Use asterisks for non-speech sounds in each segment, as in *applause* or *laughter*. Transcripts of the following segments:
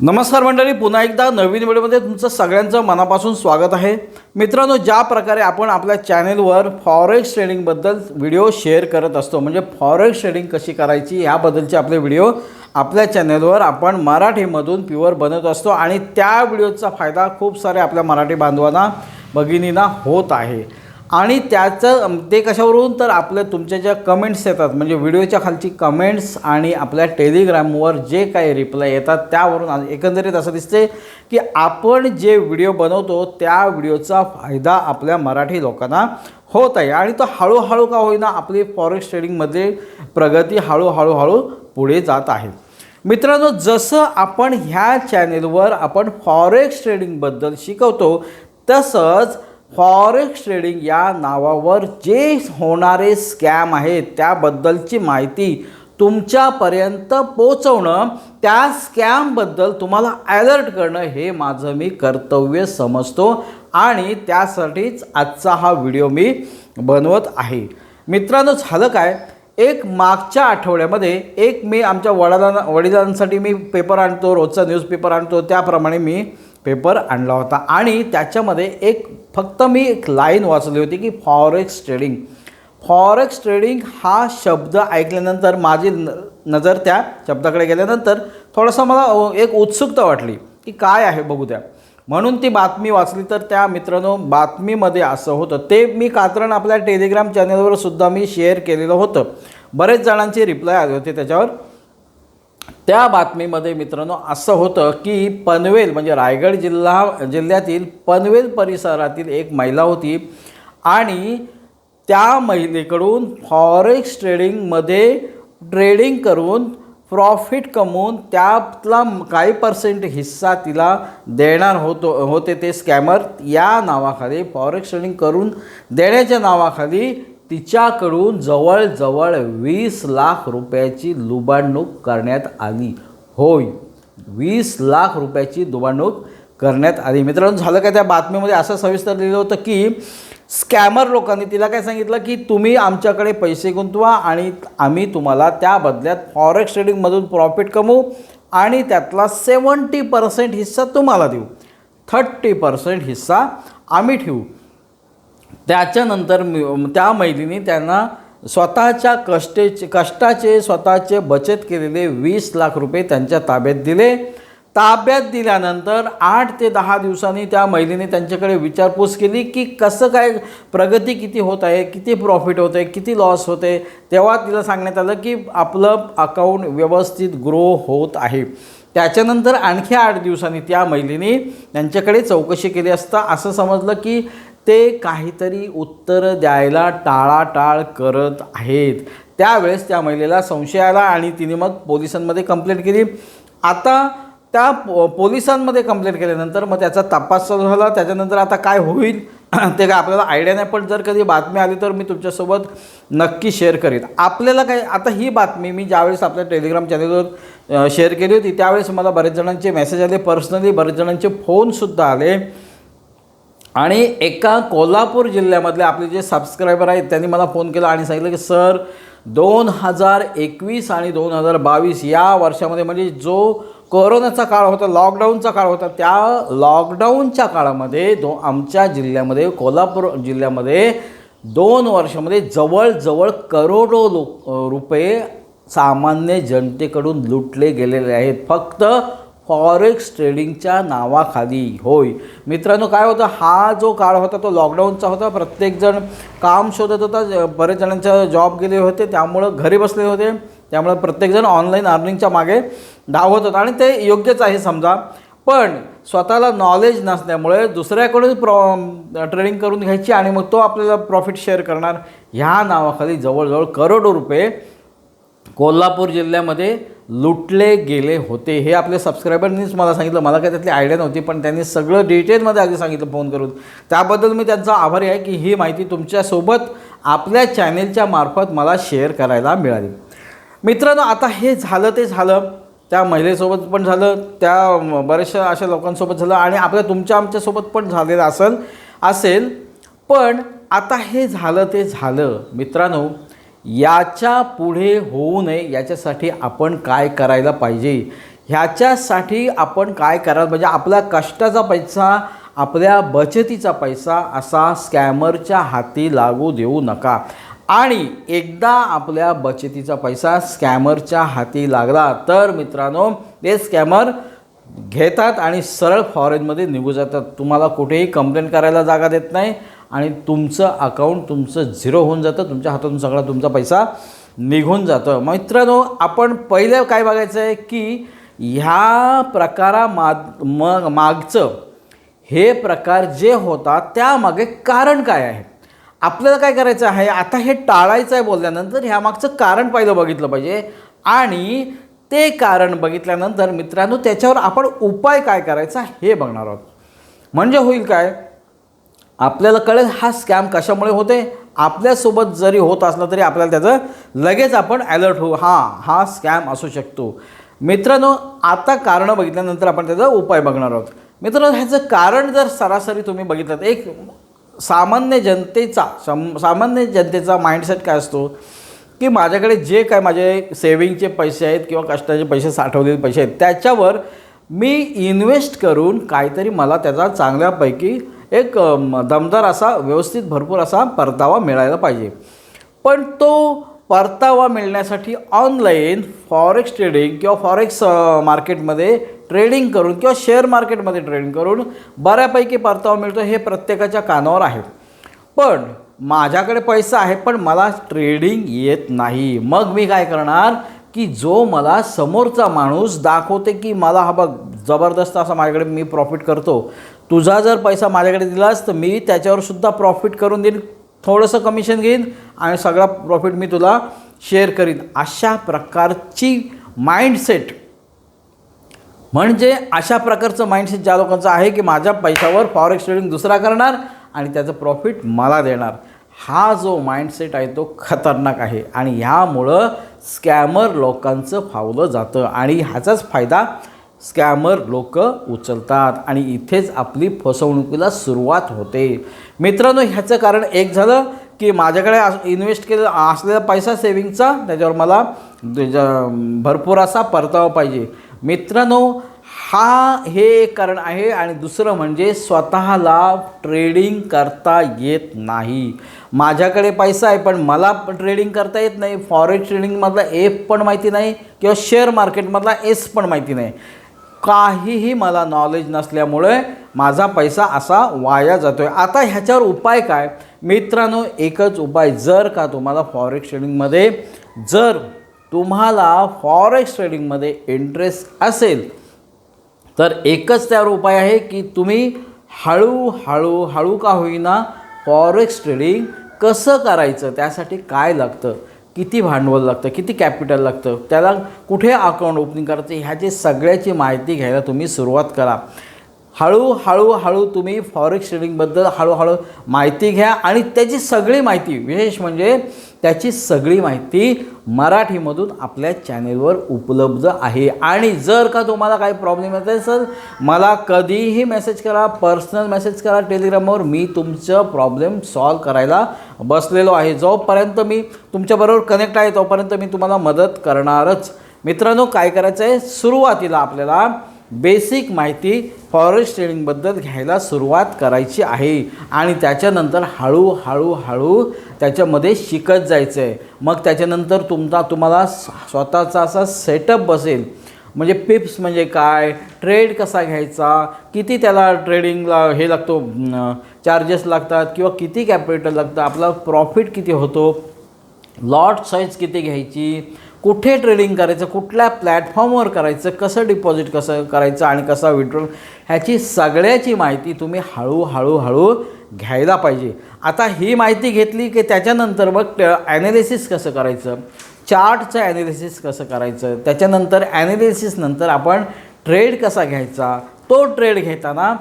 नमस्कार मंडळी पुन्हा एकदा नवीन व्हिडिओमध्ये तुमचं सगळ्यांचं मनापासून स्वागत आहे. मित्रांनो ज्या प्रकारे आपण आपल्या चॅनेलवर फॉरेक्स ट्रेडिंगबद्दल व्हिडिओ शेअर करत असतो म्हणजे फॉरेक्स ट्रेडिंग कशी करायची ह्याबद्दलचे आपले व्हिडिओ आपल्या चॅनेलवर आपण मराठीमधून प्युअर बनवत असतो आणि त्या व्हिडिओचा फायदा खूप सारे आपल्या मराठी बांधवांना भगिनींना होत आहे. आणि त्याचं ते कशावरून? तर आपल्या तुमच्या ज्या कमेंट्स येतात म्हणजे व्हिडिओच्या खालची कमेंट्स आणि आपल्या टेलिग्रामवर जे काही रिप्लाय येतात त्यावरून एकंदरीत असं दिसते की आपण जे व्हिडिओ बनवतो त्या व्हिडिओचा फायदा आपल्या मराठी लोकांना होत आहे. आणि तो हळूहळू का होईना आपली फॉरेक्स ट्रेडिंगमध्ये प्रगती हळूहळू हळू पुढे जात आहे. मित्रांनो जसं आपण ह्या चॅनेलवर आपण फॉरेक्स ट्रेडिंगबद्दल शिकवतो तसंच फॉरेक्स ट्रेडिंग या नावावर जे होणारे स्कॅम आहेत त्याबद्दलची माहिती तुमच्यापर्यंत पोचवणं त्या स्कॅमबद्दल तुम्हाला अलर्ट करणं हे माझं मी कर्तव्य समजतो आणि त्यासाठीच आजचा हा व्हिडिओ मी बनवत आहे. मित्रांनो झालं काय? एक मागच्या आठवड्यामध्ये एक मी आमच्या वडिलांना वडिलांसाठी मी पेपर आणतो रोजचा न्यूजपेपर आणतो त्याप्रमाणे मी पेपर आणला होता. आणि त्याच्यामध्ये एक फक्त मी एक लाईन वाचली होती की फॉरेक्स ट्रेडिंग. फॉरेक्स ट्रेडिंग हा शब्द ऐकल्यानंतर माझी न नजर त्या शब्दाकडे गेल्यानंतर थोडंसं मला एक उत्सुकता वाटली की काय आहे बघू द्या. म्हणून ती बातमी वाचली. तर त्या मित्रांनो बातमीमध्ये असं होतं. ते मी कात्रण आपल्या टेलिग्राम चॅनलवर सुद्धा मी शेअर केलेलं होतं. बरेच जणांचे रिप्लाय आले होते त्याच्यावर. त्या बातमीमध्ये मित्रांनो असं होतं की पनवेल म्हणजे रायगड जिल्हा जिल्ह्यातील पनवेल परिसरातील एक महिला होती आणि त्या महिलेकडून फॉरेक्स ट्रेडिंगमध्ये ट्रेडिंग करून प्रॉफिट कमवून त्यातला काही पर्सेंट हिस्सा तिला देणार होतो होते ते स्कॅमर. या नावाखाली फॉरेक्स ट्रेडिंग करून देण्याच्या नावाखाली तिच्याकडून जवळजवळ वीस लाख रुपयाची लुबाडणूक करण्यात आली. होय वीस लाख रुपयाची लुबाडणूक करण्यात आली. मित्रांनो झालं काय त्या बातमीमध्ये? असं सविस्तर लिहिलं होतं की स्कॅमर लोकांनी तिला काय सांगितलं की तुम्ही आमच्याकडे पैसे गुंतवा आणि आम्ही तुम्हाला त्या बदल्यात फॉरेक्स ट्रेडिंगमधून प्रॉफिट कमवू आणि त्यातला सेवन्टी पर्सेंट हिस्सा तुम्हाला देऊ. थर्टी पर्सेंट हिस्सा आम्ही ठेवू. त्याच्यानंतर मी- त्या महिलेने त्यांना स्वतःच्या कष्टेचे कष्टाचे स्वतःचे बचत केलेले वीस लाख रुपये त्यांच्या ताब्यात दिले. ताब्यात दिल्यानंतर आठ ते दहा दिवसांनी त्या महिलेने त्यांच्याकडे विचारपूस केली की कसं काय प्रगती किती होत आहे किती प्रॉफिट होत आहे किती लॉस होते तेव्हा तिला सांगण्यात आलं की आपलं अकाउंट व्यवस्थित ग्रो होत आहे. त्याच्यानंतर आणखी आठ दिवसांनी त्या महिलेने त्यांच्याकडे चौकशी केली असता असं समजलं की ते काहीतरी उत्तर द्यायला टाळाटाळ करत आहेत. त्यावेळेस त्या महिलेला संशय आला आणि तिने मग पोलिसांमध्ये कंप्लेंट केली. आता त्या पो पोलिसांमध्ये कंप्लेंट केल्यानंतर मग त्याचा तपास चालू झाला. त्याच्यानंतर आता काय होईल *clears throat* ते काय आपल्याला आयडिया नाही पण जर कधी बातमी आली तर मी तुमच्यासोबत नक्की शेअर करीन. आपल्याला काय आता ही बातमी मी ज्यावेळेस आपल्या टेलिग्राम चॅनलवर शेअर केली होती त्यावेळेस मला बरेच जणांचे मेसेज आले. पर्सनली बरेच जणांचे फोनसुद्धा आले. आणि एका कोल्हापूर जिल्ह्यामधले आपले जे सबस्क्रायबर आहेत त्यांनी मला फोन केला आणि सांगितलं की सर दोन हजार एकवीस आणि दोन हजार बावीस या वर्षामध्ये म्हणजे जो कोरोनाचा काळ होता लॉकडाऊनचा काळ होता त्या लॉकडाऊनच्या काळामध्ये दो आमच्या जिल्ह्यामध्ये कोल्हापूर जिल्ह्यामध्ये दोन वर्षामध्ये जवळजवळ करोडो लोक रुपये सामान्य जनतेकडून लुटले गेलेले आहेत. फक्त फॉरेक्स ट्रेडिंगच्या नावाखाली. होय. मित्रांनो काय होतं? हा जो काळ होता तो लॉकडाऊनचा होता. प्रत्येकजण काम शोधत होता. ज- बरेच जणांच्या जॉब गेले होते. त्यामुळं घरी बसले होते. त्यामुळे प्रत्येकजण ऑनलाईन अर्निंगच्या मागे धावत होता. आणि ते योग्यच आहे समजा. पण स्वतःला नॉलेज नसल्यामुळे दुसऱ्याकडून प्रॉ ट्रेडिंग करून घ्यायची आणि मग तो आपल्याला प्रॉफिट शेअर करणार ह्या नावाखाली जवळजवळ करोडो रुपये कोल्हापूर जिल्ह्यामध्ये लुटले गेले होते. हे आपल्या सबस्क्रायबरनीच मला सांगितलं. मला काही त्यातली आयडिया नव्हती पण त्यांनी सगळं डिटेलमध्ये आधी सांगितलं फोन करून. त्याबद्दल मी त्यांचा आभारी आहे की ही माहिती तुमच्यासोबत आपल्या चॅनेलच्या मार्फत मला शेअर करायला मिळाली. मित्रांनो आता हे झालं ते झालं. त्या महिलेसोबत पण झालं त्या बऱ्याचशा अशा लोकांसोबत झालं आणि आपल्या तुमच्या आमच्यासोबत पण झालेलं असेल असेल. पण आता हे झालं ते झालं. मित्रांनो याच्यापुढे होऊ नये. याच्यासाठी आपण काय करायला पाहिजे? ह्याच्यासाठी आपण काय करायला म्हणजे आपल्या कष्टाचा पैसा आपल्या बचतीचा पैसा असा स्कॅमरच्या हाती लागू देऊ नका. आणि एकदा आपल्या बचतीचा पैसा स्कॅमरच्या हाती लागला तर मित्रांनो ते स्कॅमर घेतात आणि सरळ फॉरेनमध्ये निघू जातात. तुम्हाला कुठेही कंप्लेंट करायला जागा देत नाही. आणि तुमचं अकाउंट तुमचं झिरो होऊन जातं तुमच्या हातातून सगळा तुमचा पैसा निघून जातं. मित्रांनो आपण पहिले काय बघायचं आहे की ह्या प्रकारा माग मग मागचं हे प्रकार जे होता त्यामागे कारण काय आहे? आपल्याला काय करायचं आहे? आता हे टाळायचं आहे बोलल्यानंतर ह्यामागचं कारण पहिलं बघितलं पाहिजे. आणि ते कारण बघितल्यानंतर मित्रांनो त्याच्यावर आपण उपाय काय करायचा हे बघणार आहोत. म्हणजे होईल काय? आपल्याला कळेल हा स्कॅम कशामुळे होते? आपल्यासोबत जरी होत असला तरी आपल्याला त्याचं लगेच आपण अलर्ट होऊ. हां हा स्कॅम असू शकतो. मित्रांनो आता कारणं बघितल्यानंतर आपण त्याचा उपाय बघणार आहोत. मित्रांनो ह्याचं कारण जर सरासरी तुम्ही बघितलं एक सामान्य जनतेचा सम सामान्य जनतेचा माइंडसेट काय असतो? की माझ्याकडे जे काय माझे सेविंगचे पैसे आहेत किंवा कष्टाचे पैसे साठवलेले पैसे आहेत त्याच्यावर मी इन्व्हेस्ट करून काहीतरी मला त्याचा चांगल्यापैकी एक दमदार असा व्यवस्थित भरपूर असा परतावा मिळायला पाहिजे. पण तो परतावा मिळण्यासाठी ऑनलाईन फॉरेक्स ट्रेडिंग किंवा फॉरेक्स मार्केटमध्ये ट्रेडिंग करून किंवा शेअर मार्केटमध्ये ट्रेडिंग करून बऱ्यापैकी परतावा मिळतो हे प्रत्येकाच्या कानावर आहे. पण माझ्याकडे पैसा आहे पण मला ट्रेडिंग येत नाही. मग मी काय करणार की जो मला समोरचा माणूस दाखवते की मला हा बघ जबरदस्त असा माझ्याकडे मी प्रॉफिट करतो. तुझा जर पैसा माझ्याकडे दिलास तर मी त्याच्यावर सुद्धा प्रॉफिट करून देईन थोडंसं कमिशन घेईन आणि सगळा प्रॉफिट मी तुला शेअर करीन. अशा प्रकारची माइंडसेट म्हणजे अशा प्रकारचं माइंडसेट ज्या लोकांचं आहे की माझ्या पैशावर फॉरेक्स ट्रेडिंग दुसरा करणार आणि त्याचं प्रॉफिट मला देणार. हा जो माइंडसेट आहे तो खतरनाक आहे आणि ह्यामुळं स्कॅमर लोकांचं फावलं जातं आणि ह्याचाच फायदा स्कॅमर लोक उचलतात आणि इथेच आपली फसवणुकीला सुरुवात होते. मित्रांनो ह्याचं कारण एक झालं की माझ्याकडे इन्व्हेस्ट केलेला असलेला पैसा सेविंगचा त्याच्यावर मला भरपूर असा परतावा पाहिजे. मित्रांनो हा हे एक कारण आहे आणि दुसरं म्हणजे स्वतःला ट्रेडिंग करता येत नाही. माझ्याकडे पैसा आहे पण मला ट्रेडिंग करता येत नाही. फॉरेक्स ट्रेडिंगमधला एफ पण माहिती नाही किंवा शेअर मार्केटमधला एस पण माहिती नाही. काहीही मला नॉलेज नसल्यामुळे माझा पैसा असा वाया जातो आहे आता ह्याच्यावर उपाय काय? मित्रांनो एकच उपाय जर का तुम्हाला फॉरेक्स ट्रेडिंगमध्ये जर तुम्हाला फॉरेक्स ट्रेडिंगमध्ये इंटरेस्ट असेल तर एकच त्यावर उपाय आहे की तुम्ही हळूहळू हळू का होईना फॉरेक्स ट्रेडिंग कसं करायचं? त्यासाठी काय लागतं? किती भांडवल लागतं किती कॅपिटल लागतं त्याला कुठे अकाउंट ओपनिंग करायचं ह्याची सगळ्याची माहिती घ्यायला तुम्ही सुरुवात करा. हळूहळू हळू तुम्ही फॉरेक्स ट्रेडिंगबद्दल हळूहळू माहिती घ्या आणि त्याची सगळी माहिती विशेष म्हणजे त्याची सगळी माहिती मराठीमधून आपल्या चॅनेलवर उपलब्ध आहे. आणि जर का तुम्हाला काही प्रॉब्लेम येत असेल मला कधीही मेसेज करा पर्सनल मेसेज करा टेलिग्रामवर मी तुमचं प्रॉब्लेम सॉल्व करायला बसलेलो आहे. जोपर्यंत मी तुमच्याबरोबर कनेक्ट आहे तोपर्यंत मी तुम्हाला मदत करणारच. मित्रांनो काय करायचं आहे सुरुवातीला आपल्याला बेसिक माहिती फॉरेस्ट ट्रेडिंगबद्दल घ्यायला सुरुवात करायची आहे. आणि त्याच्यानंतर हळू हळू हळू त्याच्यामध्ये शिकत जायचं आहे मग त्याच्यानंतर तुमचा तुम्हाला स्वतःचा असा सेटअप बसेल. म्हणजे पिप्स म्हणजे काय? ट्रेड कसा घ्यायचा? किती त्याला ट्रेडिंगला हे लागतो चार्जेस लागतात? किंवा किती कॅपिटल लागतं? आपला प्रॉफिट किती होतो? लॉट साईज किती घ्यायची? कुठे ट्रेडिंग करायचं कुठल्या प्लॅटफॉर्मवर करायचं कसं डिपॉझिट कसं करायचं आणि कसं विड्रॉल ह्याची सगळ्याची माहिती तुम्ही हळूहळू हळू घ्यायला पाहिजे. आता ही माहिती घेतली की त्याच्यानंतर मग ॲनालिसिस कसं करायचं? चार्टचं ॲनालिसिस कसं करायचं? त्याच्यानंतर ॲनालिसिसनंतर आपण ट्रेड कसा घ्यायचा? तो ट्रेड घेताना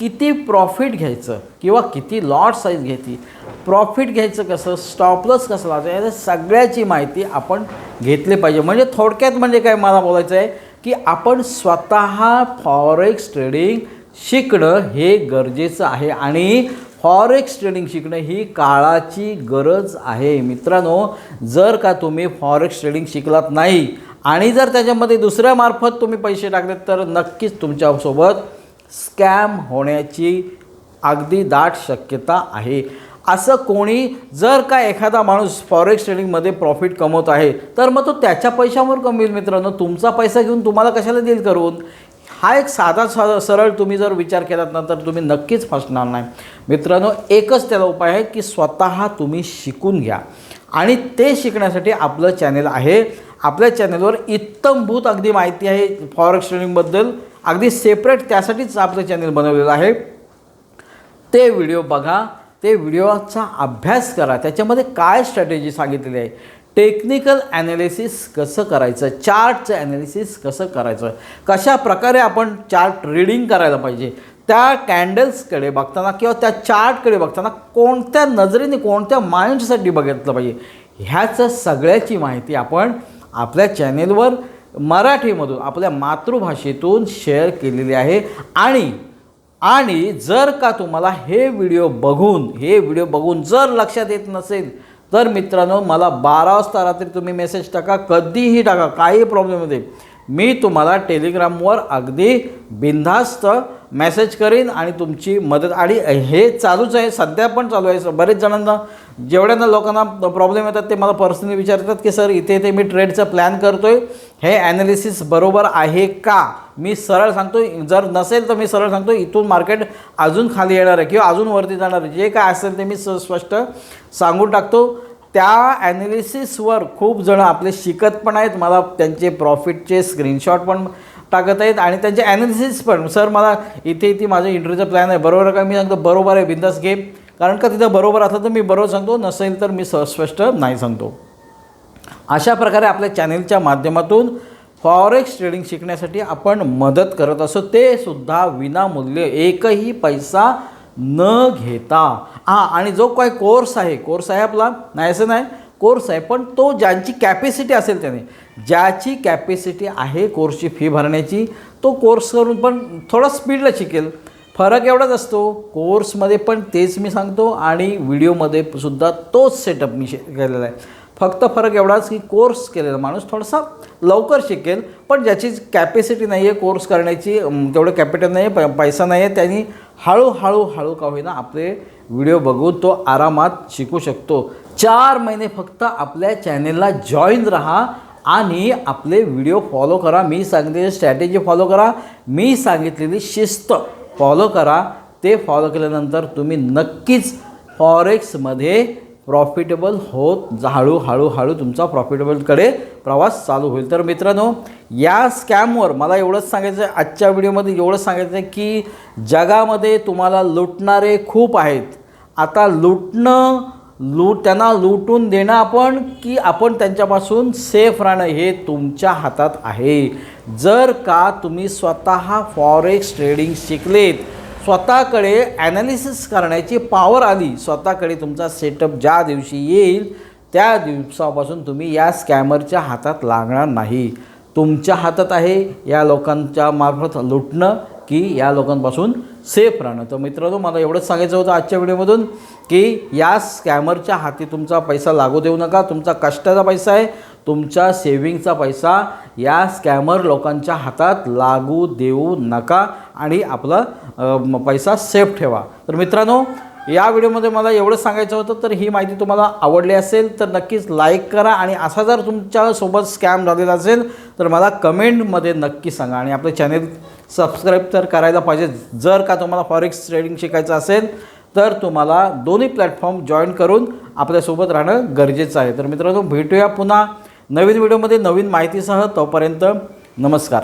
किती प्रॉफिट घ्यायचं किंवा किती लॉट साईज घ्यायची? प्रॉफिट घ्यायचं कसं? स्टॉपलस कसं लावायचं? याच्या सगळ्याची माहिती आपण घेतली पाहिजे. म्हणजे थोडक्यात म्हणजे काय मला बोलायचं आहे की आपण स्वतः फॉरेक्स ट्रेडिंग शिकणं हे गरजेचं आहे. आणि फॉरेक्स ट्रेडिंग शिकणं ही काळाची गरज आहे. मित्रांनो जर का तुम्ही फॉरेक्स ट्रेडिंग शिकलात नाही आणि जर त्याच्यामध्ये दुसऱ्यामार्फत तुम्ही पैसे टाकले तर नक्कीच तुमच्यासोबत स्कॅम होण्याची अगदी दाट शक्यता आहे. असं कोणी जर का एखादा माणूस फॉरेक्स ट्रेडिंगमध्ये प्रॉफिट कमवत आहे तर मग तो त्याच्या पैशावर कमवेल मित्रांनो. तुमचा पैसा घेऊन तुम्हाला कशाला देईल करून? हा एक साधा सा सरळ तुम्ही जर विचार केलात ना तर तुम्ही नक्कीच फसणार नाही. मित्रांनो एकच त्याला उपाय आहे की स्वतः तुम्ही शिकून घ्या. आणि ते शिकण्यासाठी आपलं चॅनेल आहे. आपल्या चॅनेलवर इत्तमभूत अगदी माहिती आहे फॉरेक्स ट्रेडिंगबद्दल अगदी सेपरेट त्यासाठीच आपलं चॅनल बनवलेलं आहे. ते व्हिडिओ बघा ते व्हिडिओचा अभ्यास करा. त्याच्यामध्ये काय स्ट्रॅटेजी सांगितलेली आहे? टेक्निकल ॲनालिसिस कसं करायचं? चार्टचं ॲनालिसिस कसं करायचं? कशा प्रकारे आपण चार्ट रीडिंग करायला पाहिजे? त्या कॅन्डल्सकडे बघताना किंवा त्या चार्टकडे बघताना कोणत्या नजरेने कोणत्या माइंडसाठी बघितलं पाहिजे? ह्याचं सगळ्याची माहिती आपण आपल्या चॅनेलवर मराठीमधून आपल्या मातृभाषेतून शेअर केलेली आहे. आणि आणि जर का तुम्हाला हे व्हिडिओ बघून हे व्हिडिओ बघून जर लक्षात येत नसेल तर मित्रांनो मला बारा वाजता रात्री तुम्ही मेसेज टाका कधीही टाका काही प्रॉब्लेम येते मी तुम्हाला टेलिग्रामवर अगदी बिनधास्त मेसेज करीन आणि तुमची मदत आणि हे चालूच आहे सध्या पण चालू आहे. बरेच जणांना जेवढ्यांना लोकांना प्रॉब्लेम येतात ते मला पर्सनली विचारतात की सर इथे इथे मी ट्रेडचा प्लॅन करतो आहे हे ॲनालिसिस बरोबर आहे का? मी सरळ सांगतो जर नसेल तर मी सरळ सांगतो इथून मार्केट अजून खाली येणार आहे किंवा अजून वरती जाणार आहे. जे काय असेल ते मी स स्पष्ट सांगून टाकतो. त्या ॲनालिसिसवर खूप जण आपले शिकत पण आहेत. मला त्यांचे प्रॉफिटचे स्क्रीनशॉट पण टाकत आहेत आणि त्यांचे ॲनालिसिस पण. सर मला इथे इथे माझं इंटरव्ह्यूचा प्लॅन आहे. बरोबर आहे का? मी सांगतो बरोबर आहे बिंदास घे. कारण का तिथं बरोबर असलं तर मी बरोबर सांगतो नसेल तर मी स स्पष्ट नाही सांगतो. अशा प्रकारे आपल्या चॅनेलच्या माध्यमातून फॉरेक्स ट्रेडिंग शिकण्यासाठी आपण मदत करत असतो. ते सुद्धा विनामूल्य एकही पैसा न घेता. हां आणि जो काय कोर्स आहे कोर्स आहे आपला नाही असं नाही कोर्स आहे पण तो ज्यांची कॅपॅसिटी असेल त्याने ज्याची कॅपॅसिटी आहे कोर्सची फी भरण्याची तो कोर्स करून पण थोडा स्पीडला शिकेल. फरक एवढाच असतो कोर्समध्ये पण तेच मी सांगतो आणि व्हिडिओमध्ये सुद्धा तोच सेटअप मी शे केलेला आहे. फक्त फरक एवढाच की कोर्स केलेला माणूस थोडासा लवकर शिकेल पण ज्याची कॅपॅसिटी नाही आहे कोर्स करण्याची तेवढं कॅपिटल नाही आहे प पैसा नाही आहे त्यांनी हळूहळू हळू का होईना आपले व्हिडिओ बघून तो आरामात शिकू शकतो. चार महिने फक्त आपल्या चॅनेलला जॉईन राहा आणि आपले व्हिडिओ फॉलो करा. मी सांगितलेली स्ट्रॅटेजी फॉलो करा. मी सांगितलेली शिस्त फॉलो करा. ते फॉलो केल्यानंतर तुम्ही नक्कीच फॉरेक्समध्ये प्रॉफिटेबल होत जा- हळूहळू हळू तुमचा प्रॉफिटेबलकडे प्रवास चालू होईल. तर मित्रांनो या स्कॅमवर मला एवढंच सांगायचं आहे आजच्या व्हिडिओमध्ये एवढंच सांगायचं आहे की जगामध्ये तुम्हाला लुटणारे खूप आहेत. आता लुटणं लूट त्यांना लुटून देणं आपण की आपण त्यांच्यापासून सेफ राहणं हे तुमच्या हातात आहे. जर का तुम्ही स्वतः फॉरेक्स ट्रेडिंग शिकलेत स्वतःकडे ॲनालिसिस करण्याची पॉवर आली. स्वतःकडे तुमचा सेटअप ज्या दिवशी येईल त्या दिवसापासून तुम्ही या स्कॅमरच्या हातात लागणार नाही. तुमच्या हातात आहे या लोकांच्या मार्फत लुटणं की या लोकांपासून सेफ राहणं. तर मित्रांनो मला एवढंच सांगायचं होतं आजच्या व्हिडिओमधून की या स्कॅमरच्या हाती तुमचा पैसा लागू देऊ नका. तुमचा कष्टाचा पैसा आहे. तुमच्या सेविंगचा पैसा या स्कॅमर लोकांच्या हातात लागू देऊ नका आणि आपला पैसा सेफ ठेवा. तर मित्रांनो या व्हिडिओमध्ये मला एवढंच सांगायचं होतं तर ही माहिती तुम्हाला आवडली असेल तर नक्कीच लाईक करा आणि असा जर तुमच्यासोबत स्कॅम झालेला असेल तर मला कमेंटमध्ये नक्की सांगा आणि आपलं चॅनेल सबस्क्राईब तर करायला पाहिजे. जर का तुम्हाला फॉरेक्स ट्रेडिंग शिकायचं असेल तर तुम्हाला दोन्ही प्लॅटफॉर्म जॉईन करून आपल्यासोबत राहणं गरजेचं आहे. तर मित्रांनो भेटूया पुन्हा. नवीन व्हिडिओमध्ये नवीन माहितीसह तोपर्यंत नमस्कार.